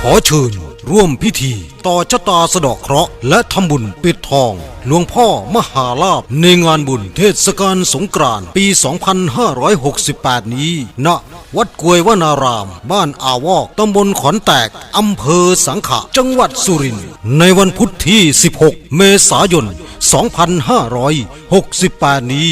ขอเชิญร่วมพิธีต่อชะตาสะดอกเคราะห์และทำบุญปิดทอง หลวงพ่อมหาลาภในงานบุญเทศกาลสงกรานต์ปี 2568 นี้ณวัดกวยวนาราม บ้านอาวอกตำบลขอนแตก อำเภอสังขะ จังหวัดสุรินทร์ในวันพุธที่ 16 เมษายน 2568 นี้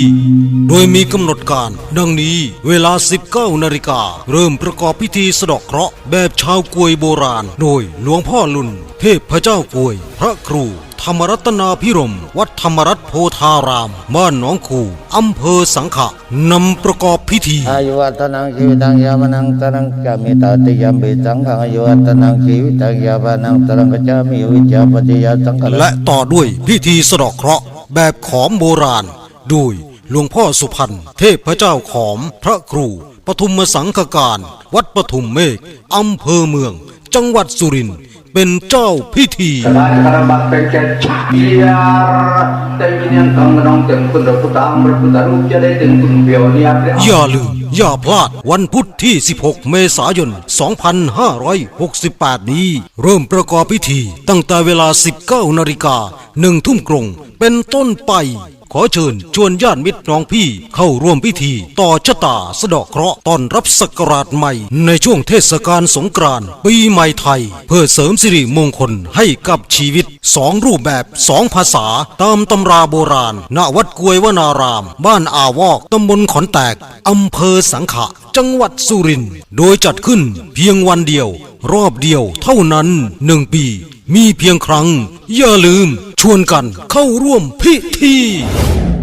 โดยมีกำหนดการ ดังนี้เวลา 19นาฬิกาเริ่มประกอบพิธีสะดอกเคราะห์แบบชาวกวยโบราณ โดยหลวงพ่อลุน เทพพระเจ้ากวย พระครู ธรรมรัตนาพิรม วัดธรรมรัตน์โพธารามบ้านหนองคูอำเภอสังขะนำประกอบพิธี อายุวัฒนังชีวิตังยามานังตรังกามิตาติยมปิสังขังอายุวัฒนังชีวิตังยามานังตรังกัจจามิวิจจาปฏิยาสังขารและต่อด้วยพิธีสะเดอกเคราะห์แบบขอมโบราณโดยหลวงพ่อสุพรรณเทพพระเจ้าขอมพระครูปทุมสังฆการ วัดปทุมเมฆอำเภอเมือง จังหวัดสุรินทร์ เป็นเจ้าพิธี อย่าลืมอย่าพลาดวันพุธที่ 16 เมษายน 2568 นี้ เริ่มประกอบพิธีตั้งแต่เวลา 19นาฬิกา1ทุ่มกรงเป็นต้นไป ขอเชิญชวนญาติมิตรน้องพี่เข้าร่วมพิธี ต่อชะตาสะดาะเคราะห์ต้อนรับศักราชใหม่ ในช่วงเทศกาลสงกรานต์ปีใหม่ไทย เพื่อเสริมสิริมงคลให้กับชีวิตสองรูปแบบสองภาษา ตามตำราโบราณ ณวัดกวยวนาราม บ้านอาวอกตำบลขอนแตกอำเภอสังขะ จังหวัดสุรินทร์โดยจัดขึ้นเพียงวันเดียว รอบเดียวเท่านั้นหนึ่งปี มีเพียงครั้ง อย่าลืม ชวนกันเข้าร่วมพิธี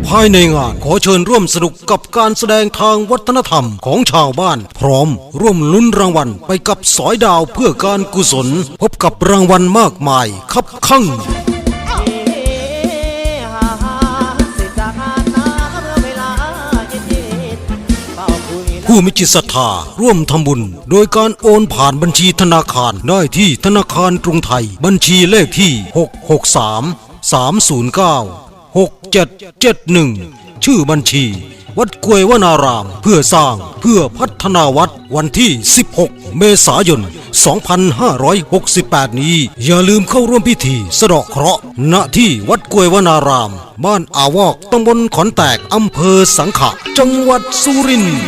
ภายในงานขอเชิญร่วมสนุกกับการแสดงทางวัฒนธรรมของชาวบ้าน พร้อมร่วมลุ้นรางวัลไปกับสอยดาวเพื่อการกุศล พบกับรางวัลมากมายคับข้างผู้มีจิตศรัทธาร่วมทำบุญ โดยการโอนผ่านบัญชีธนาคารได้ที่ธนาคารกรุงไทย บัญชีเลขที่ 663 309 6771 ชื่อบัญชี วัดกวยวนาราม เพื่อสร้างเพื่อพัฒนาวัดวันที่ 16 เมษายน 2568 นี้ อย่าลืมเข้าร่วมพิธีสะเดาะเคราะห์ณที่วัดกวยวนาราม บ้านอาวอกตำบลขอนแตกอำเภอสังขะ จังหวัดสุรินทร์